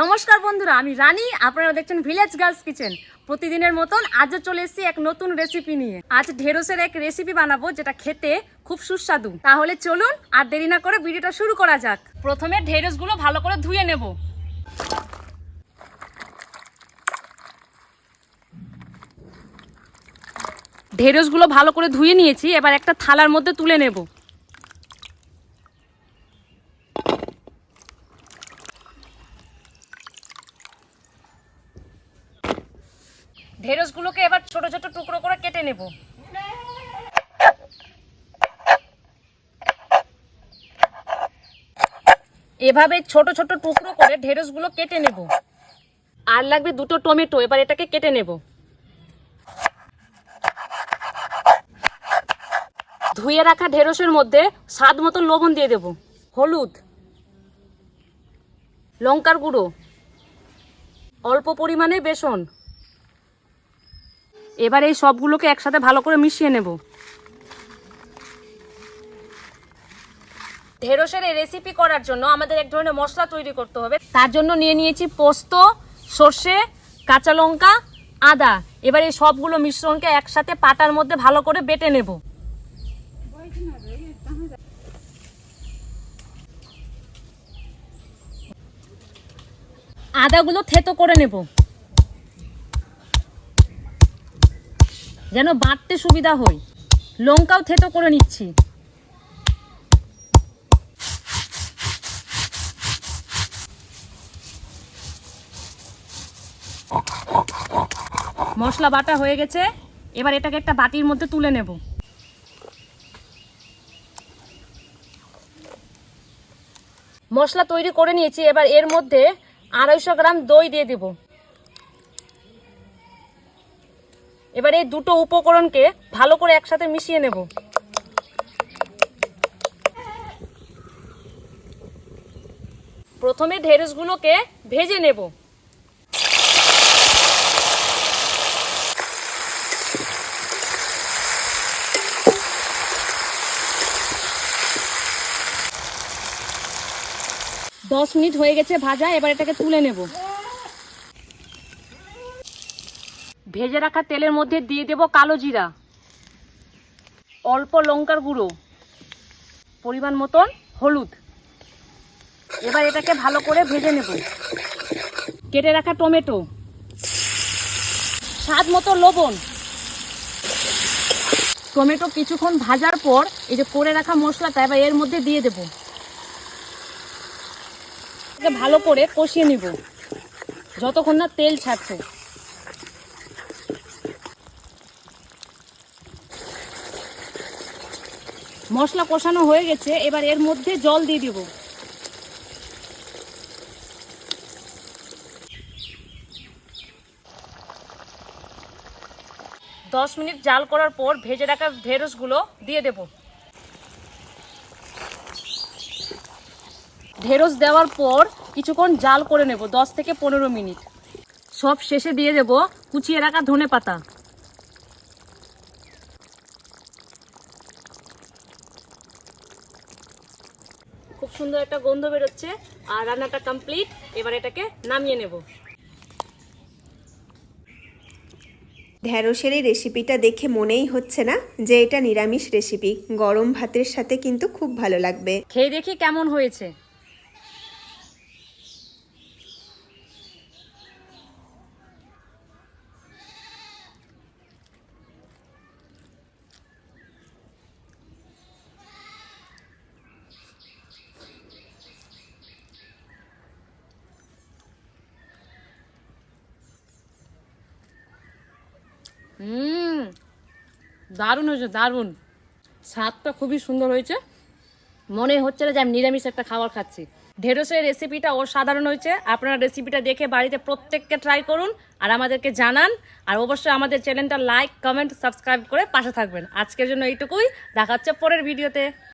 নমস্কার বন্ধুরা, আমি রানী। আপনারা দেখছেন ভিলেজ গার্লস কিচেন প্রতিদিনের মতন আজও চলে এসেছি এক নতুন রেসিপি নিয়ে। আজ ঢেঁড়সের এক রেসিপি বানাবো, যেটা খেতে খুব সুস্বাদু। তাহলে চলুন আর দেরি না করে ভিডিওটা শুরু করা যাক। প্রথমে ঢেঁড়সগুলো ভালো করে ধুয়ে নেব। ঢেঁড়সগুলো ভালো করে ধুয়ে নিয়েছি, এবার একটা থালার মধ্যে তুলে নেব। ঢেঁড়সগুলোকে এবার ছোট ছোট টুকরো করে কেটে নেব। এভাবে ছোট ছোট টুকরো করে ঢেঁড়সগুলো কেটে নেব। আর লাগবে দুটো টমেটো, এবার এটাকে কেটে নেব। ধুয়ে রাখা ঢেঁড়সের মধ্যে স্বাদ মতো লবণ দিয়ে দেব। হলুদ, লঙ্কার গুঁড়ো, অল্প পরিমাণে বেসন এবার এই সবগুলোকে একসাথে ভালো করে মিশিয়ে নেব। ঢেঁড়সের রেসিপি করার জন্য আমাদের এক ধরনের মশলা তৈরি করতে হবে। তার জন্য নিয়ে নিয়েছি পোস্ত, সর্ষে, কাঁচা লঙ্কা, আদা। এবার এই সবগুলো মিশ্রণকে একসাথে পাটার মধ্যে ভালো করে বেটে নেব। আদাগুলো থেতো করে নেব। যেন বাটতে সুবিধা হয় লঙ্কাও থেতো করে নিচ্ছি। মশলা বাটা হয়ে গেছে। এবার এটাকে একটা বাটির মধ্যে তুলে নেব। মশলা তৈরি করে নিয়েছি। এবার এর মধ্যে আড়াইশো গ্রাম দই দিয়ে দেব। এবার এই দুটো উপকরণকে ভালো করে একসাথে মিশিয়ে নেব। প্রথমে ঢেঁড়সগুলোকে ভেজে নেব। দশ মিনিট হয়ে গেছে ভাজা, এবার এটাকে তুলে নেব। ভেজে রাখা তেলের মধ্যে দিয়ে দেব কালো জিরা। অল্প লঙ্কার গুঁড়ো। পরিমাণ মতন হলুদ। এবার এটাকে ভালো করে ভেজে নেব। কেটে রাখা টমেটো। স্বাদ মতো লবণ। টমেটো কিছুক্ষণ ভাজার পর এই যে করে রাখা মশলাটা এবার এর মধ্যে দিয়ে দেব। ভালো করে কষিয়ে নিব। যতক্ষণ না তেল ছাড়ছে। মশলা কষানো হয়ে গেছে, এবার এর মধ্যে জল দিয়ে দিব। দশ মিনিট জাল করার পর ভেজে রাখা ঢেঁড়সগুলো দিয়ে দেব। ঢেঁড়স দেওয়ার পর কিছুক্ষণ জাল করে নেব, দশ থেকে পনেরো মিনিট। সব শেষে দিয়ে দেব কুচিয়ে রাখা ধনে পাতা সুন্দর একটা গন্ধ বেরোচ্ছে আর রান্নাটা কমপ্লিট এবার এটাকে নামিয়ে নেব। ঢ্যাঁড়সের এই রেসিপিটা দেখে মনেই হচ্ছে না যে এটা নিরামিষ রেসিপি গরম ভাতের সাথে কিন্তু খুব ভালো লাগবে। খেয়ে দেখি কেমন হয়েছে। হুম, দারুণ হয়েছে, দারুণ। স্বাদটা খুবই সুন্দর হয়েছে। মনে হচ্ছে না যে আমি নিরামিষ একটা খাবার খাচ্ছি। ঢেঁড়সের রেসিপিটা অসাধারণ হয়েছে। আপনারা রেসিপিটা দেখে বাড়িতে প্রত্যেককে ট্রাই করুন আর আমাদেরকে জানান। আর অবশ্যই আমাদের চ্যানেলটা লাইক কমেন্ট সাবস্ক্রাইব করে পাশে থাকবেন। আজকের জন্য এইটুকুই। দেখা হচ্ছে পরের ভিডিওতে